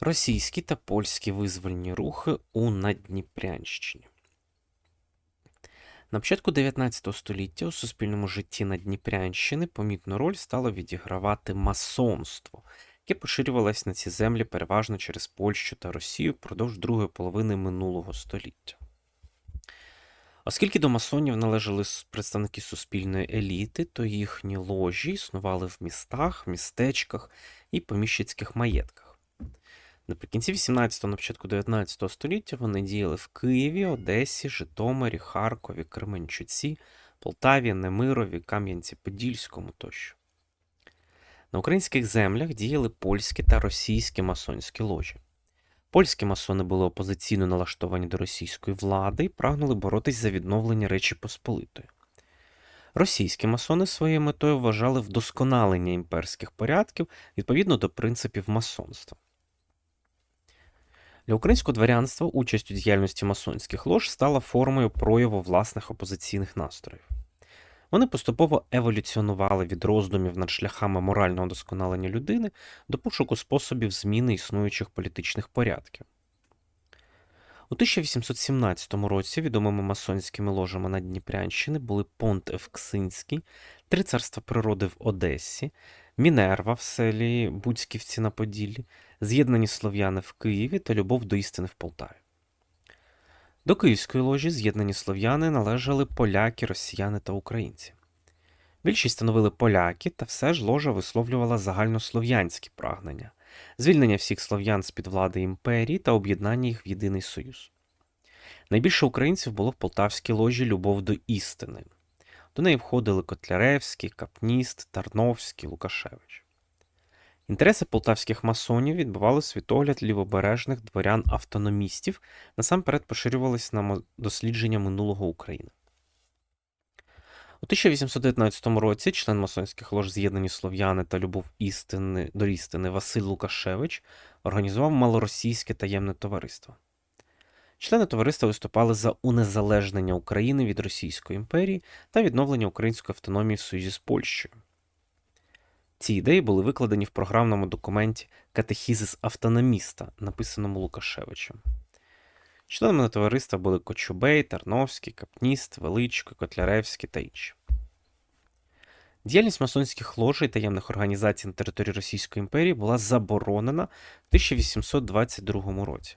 Російські та польські визвольні рухи у Надніпрянщині. На початку 19 століття у суспільному житті Надніпрянщини помітну роль стало відігравати масонство, яке поширювалось на ці землі переважно через Польщу та Росію впродовж другої половини минулого століття. Оскільки до масонів належали представники суспільної еліти, то їхні ложі існували в містах, містечках і поміщицьких маєтках. Наприкінці 18-го, на початку 19 століття вони діяли в Києві, Одесі, Житомирі, Харкові, Кременчуці, Полтаві, Немирові, Кам'янці-Подільському тощо. На українських землях діяли польські та російські масонські ложі. Польські масони були опозиційно налаштовані до російської влади і прагнули боротись за відновлення Речі Посполитої. Російські масони своєю метою вважали вдосконалення імперських порядків відповідно до принципів масонства. Для українського дворянства участь у діяльності масонських лож стала формою прояву власних опозиційних настроїв. Вони поступово еволюціонували від роздумів над шляхами морального досконалення людини до пошуку способів зміни існуючих політичних порядків. У 1817 році відомими масонськими ложами на Дніпрянщини були Понт Евксинський, Три царства природи в Одесі, Мінерва в селі Буцьківці на Поділлі, З'єднані слов'яни в Києві та Любов до істини в Полтаві. До Київської ложі з'єднані слов'яни належали поляки, росіяни та українці. Більшість становили поляки, та все ж ложа висловлювала загальнослов'янські прагнення, звільнення всіх слов'ян з-під влади імперії та об'єднання їх в єдиний союз. Найбільше українців було в полтавській ложі Любов до істини. До неї входили Котляревський, Капніст, Тарновський, Лукашевич. Інтереси полтавських масонів відбивали світогляд лівобережних дворян-автономістів, насамперед поширювалися на дослідження минулого України. У 1819 році член масонських лож З'єднані Слов'яни та Любов істини до істини Василь Лукашевич організував малоросійське таємне товариство. Члени товариства виступали за унезалежнення України від Російської імперії та відновлення української автономії в союзі з Польщею. Ці ідеї були викладені в програмному документі Катехізис автономіста, написаному Лукашевичем. Членами товариства були Кочубей, Тарновський, Капніст, Величко, Котляревський та інші. Діяльність масонських лож і таємних організацій на території Російської імперії була заборонена в 1822 році.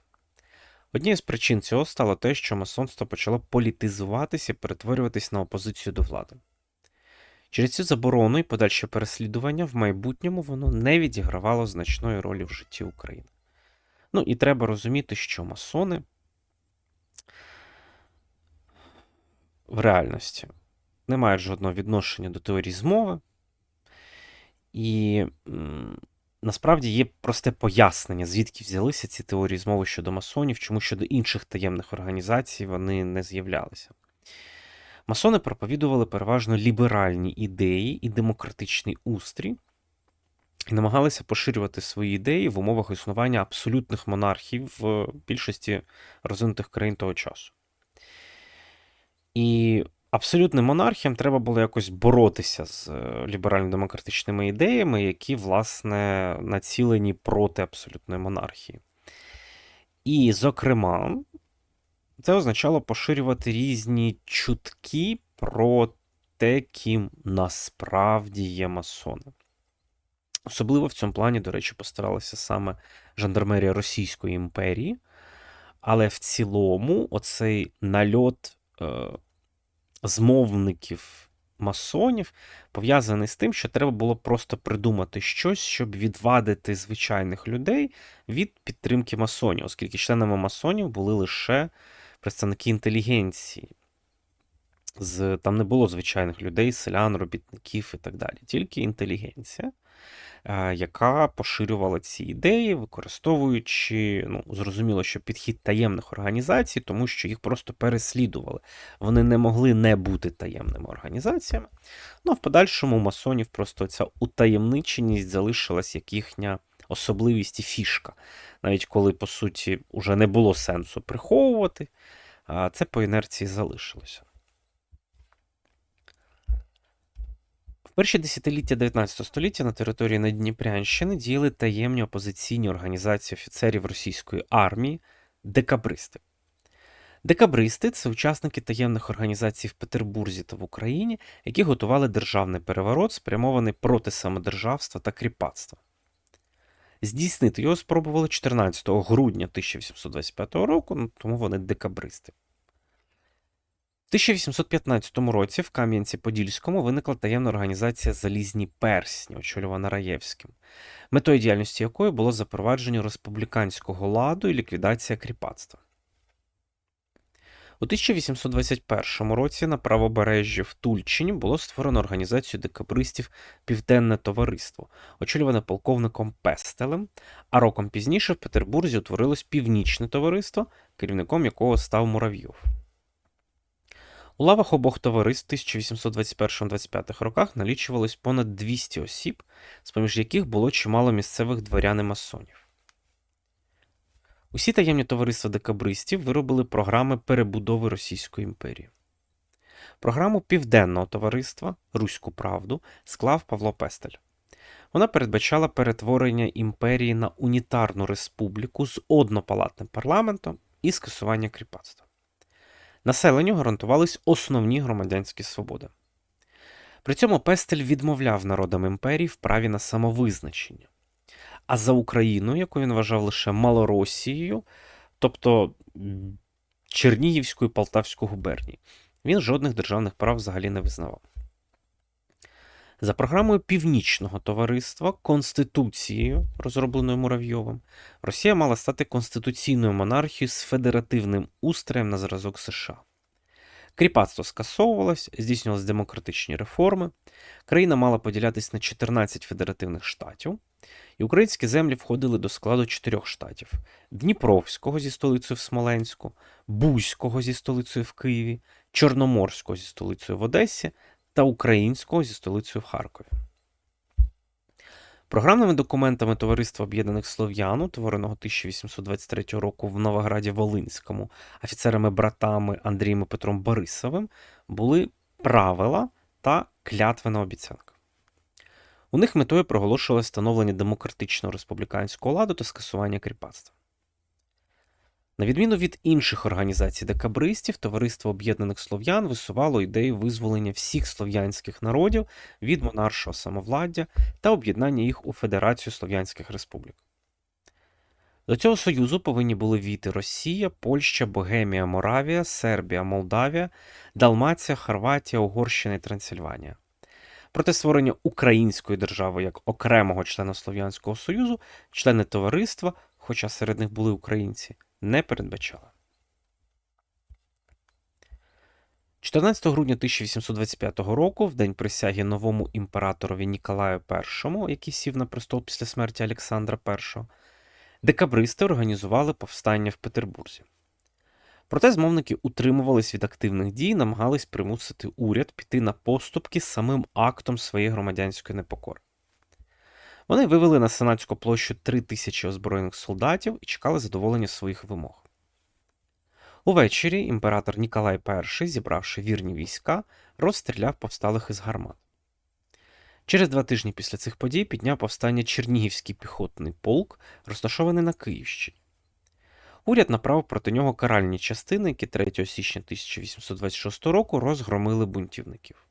Однією з причин цього стало те, що масонство почало політизуватися і перетворюватись на опозицію до влади. Через цю заборону і подальше переслідування в майбутньому воно не відігравало значної ролі в житті України. Ну і треба розуміти, що масони в реальності не мають жодного відношення до теорії змови, і насправді є просте пояснення, звідки взялися ці теорії змови щодо масонів, чому щодо інших таємних організацій вони не з'являлися. Масони проповідували переважно ліберальні ідеї і демократичний устрій, і намагалися поширювати свої ідеї в умовах існування абсолютних монархів в більшості розвинутих країн того часу. І абсолютним монархіям треба було якось боротися з е, ліберально-демократичними ідеями, які, власне, націлені проти абсолютної монархії. І, зокрема, це означало поширювати різні чутки про те, ким насправді є масони. Особливо в цьому плані, до речі, постаралася саме жандармерія Російської імперії, але в цілому оцей нальот е, змовників масонів пов'язаний з тим, що треба було просто придумати щось, щоб відвадити звичайних людей від підтримки масонів, оскільки членами масонів були лише представники інтелігенції. З, там не було звичайних людей, селян, робітників і так далі, тільки інтелігенція, е, яка поширювала ці ідеї, використовуючи, ну, зрозуміло, що підхід таємних організацій, тому що їх просто переслідували. Вони не могли не бути таємними організаціями. Ну, а в подальшому масонів просто ця утаємниченість залишилась як їхня особливість і фішка. Навіть коли, по суті, вже не було сенсу приховувати, це по інерції залишилося. В перші десятиліття 19 століття на території Надніпрянщини діяли таємні опозиційні організації офіцерів російської армії декабристи. Декабристи це учасники таємних організацій в Петербурзі та в Україні, які готували державний переворот, спрямований проти самодержавства та кріпацтва. Здійснити його спробували 14 грудня 1825 року, ну, тому вони декабристи. В 1815 році в Кам'янці-Подільському виникла таємна організація Залізні персні, очолювана Раєвським, метою діяльності якої було запровадження республіканського ладу і ліквідація кріпацтва. У 1821 році на правобережжі в Тульчині було створено організацію декабристів Південне Товариство, очолюване полковником Пестелем, а роком пізніше в Петербурзі утворилось Північне товариство, керівником якого став Муравйов. У лавах обох товариств в 1821-25 роках налічувалось понад 200 осіб, з поміж яких було чимало місцевих дворян і масонів. Усі таємні товариства декабристів виробили програми перебудови Російської імперії. Програму Південного товариства Руську Правду склав Павло Пестель. Вона передбачала перетворення імперії на унітарну республіку з однопалатним парламентом і скасування кріпацтва. Населенню гарантувались основні громадянські свободи. При цьому Пестель відмовляв народам імперії в праві на самовизначення. А за Україну, яку він вважав лише Малоросією, тобто Чернігівську і Полтавську губернії, він жодних державних прав взагалі не визнавав. За програмою Північного товариства Конституцією, розробленою Муравйовим, Росія мала стати конституційною монархією з федеративним устроєм на зразок США. Кріпацтво скасовувалось, здійснювалися демократичні реформи, країна мала поділятись на 14 федеративних штатів, і українські землі входили до складу чотирьох штатів: Дніпровського зі столицею в Смоленську, Бузького зі столицею в Києві, Чорноморського зі столицею в Одесі та Українського зі столицею в Харкові. Програмними документами Товариства Об'єднаних Слов'ян, утвореного 1823 року в Новограді Волинському, офіцерами-братами Андрієм і Петром Борисовим, були правила та клятвена обіцянка. У них метою проголошувалось встановлення демократичного республіканського ладу та скасування кріпацтва. На відміну від інших організацій декабристів, Товариство Об'єднаних Слов'ян висувало ідею визволення всіх слов'янських народів від монаршого самовладдя та об'єднання їх у Федерацію Слов'янських Республік. До цього союзу повинні були війти Росія, Польща, Богемія, Моравія, Сербія, Молдавія, Далмація, Хорватія, Угорщина і Трансильванія. Проте створення української держави як окремого члена Слов'янського Союзу, члени товариства, хоча серед них були українці, не передбачала. 14 грудня 1825 року, в день присяги новому імператорові Ніколаю І, який сів на престол після смерті Олександра І, декабристи організували повстання в Петербурзі. Проте змовники утримувались від активних дій, намагались примусити уряд піти на поступки самим актом своєї громадянської непокори. Вони вивели на Сенатську площу три тисячі озброєних солдатів і чекали задоволення своїх вимог. Увечері імператор Ніколай І, зібравши вірні війська, розстріляв повсталих із гармат. Через два тижні після цих подій підняв повстання Чернігівський піхотний полк, розташований на Київщині. Уряд направив проти нього каральні частини, які 3 січня 1826 року розгромили бунтівників.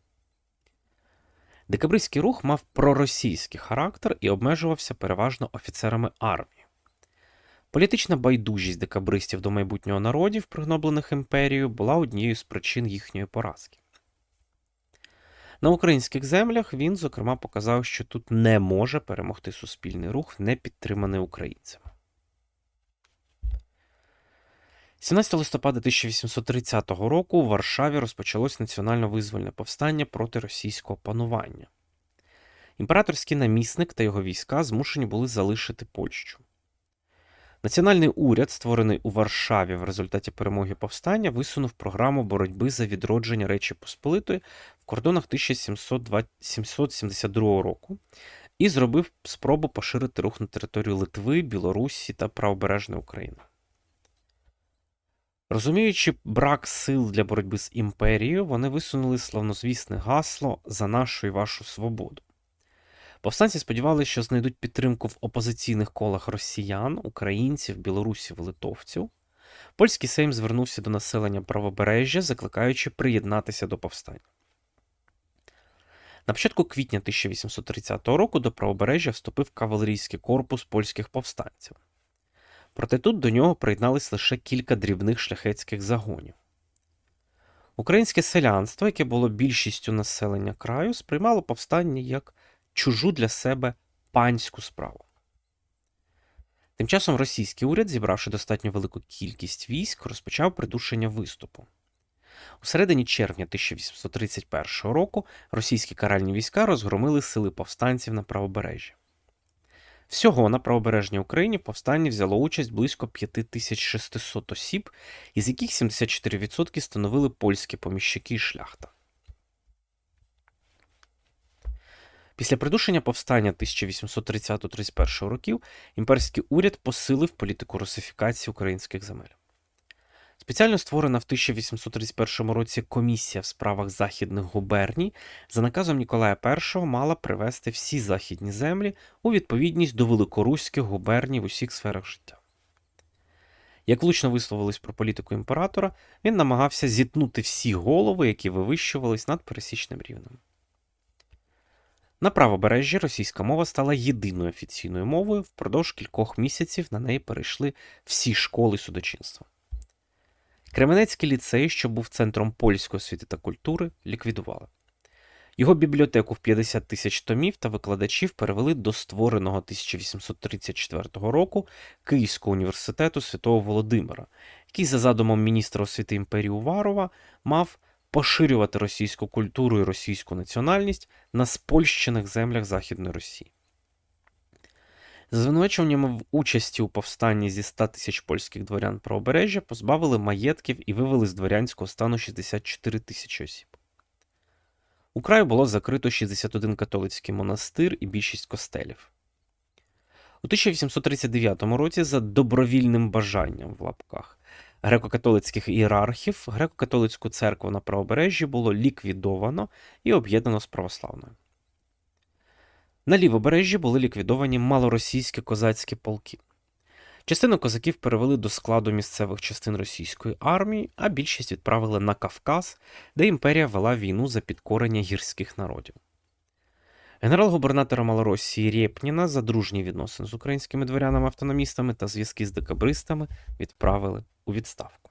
Декабристський рух мав проросійський характер і обмежувався переважно офіцерами армії. Політична байдужість декабристів до майбутнього народів, пригноблених імперією, була однією з причин їхньої поразки. На українських землях він, зокрема, показав, що тут не може перемогти суспільний рух, не підтриманий українцями. 17 листопада 1830 року у Варшаві розпочалось національно-визвольне повстання проти російського панування. Імператорський намісник та його війська змушені були залишити Польщу. Національний уряд, створений у Варшаві в результаті перемоги повстання, висунув програму боротьби за відродження Речі Посполитої в кордонах 1772 року і зробив спробу поширити рух на територію Литви, Білорусі та Правобережної України. Розуміючи брак сил для боротьби з імперією, вони висунули славнозвісне гасло за нашу і вашу свободу. Повстанці сподівалися, що знайдуть підтримку в опозиційних колах росіян, українців, білорусів, литовців. Польський Сейм звернувся до населення правобережжя, закликаючи приєднатися до повстання. На початку квітня 1830 року до правобережжя вступив кавалерійський корпус польських повстанців. Проте тут до нього приєднались лише кілька дрібних шляхетських загонів. Українське селянство, яке було більшістю населення краю, сприймало повстання як чужу для себе панську справу. Тим часом російський уряд, зібравши достатньо велику кількість військ, розпочав придушення виступу. У середині червня 1831 року російські каральні війська розгромили сили повстанців на правобережжі. Всього на правобережній Україні в повстанні взяло участь близько 5600 осіб, із яких 74% становили польські поміщики і шляхта. Після придушення повстання 1830-31 років імперський уряд посилив політику русифікації українських земель. Спеціально створена в 1831 році комісія в справах західних губерній за наказом Ніколая І мала привести всі західні землі у відповідність до великоруських губерній в усіх сферах життя. Як влучно висловились про політику імператора, він намагався зітнути всі голови, які вивищувались над пересічним рівнем. На правобережжі російська мова стала єдиною офіційною мовою, впродовж кількох місяців на неї перейшли всі школи судочинства. Кременецький ліцей, що був центром польської освіти та культури, ліквідували. Його бібліотеку в 50 тисяч томів та викладачів перевели до створеного 1834 року Київського університету Святого Володимира, який, за задумом міністра освіти імперії Уварова, мав поширювати російську культуру і російську національність на спольщених землях Західної Росії. Звинувачуваннями в участі у повстанні зі 100 тисяч польських дворян правобережжя позбавили маєтків і вивели з дворянського стану 64 тисячі осіб. У краю було закрито 61 католицький монастир і більшість костелів. У 1839 році за добровільним бажанням в лапках греко-католицьких ієрархів греко-католицьку церкву на правобережжі було ліквідовано і об'єднано з православною. На лівобережжі були ліквідовані малоросійські козацькі полки. Частину козаків перевели до складу місцевих частин російської армії, а більшість відправили на Кавказ, де імперія вела війну за підкорення гірських народів. Генерал-губернатора Малоросії Рєпніна за дружні відносини з українськими дворянами-автономістами та зв'язки з декабристами відправили у відставку.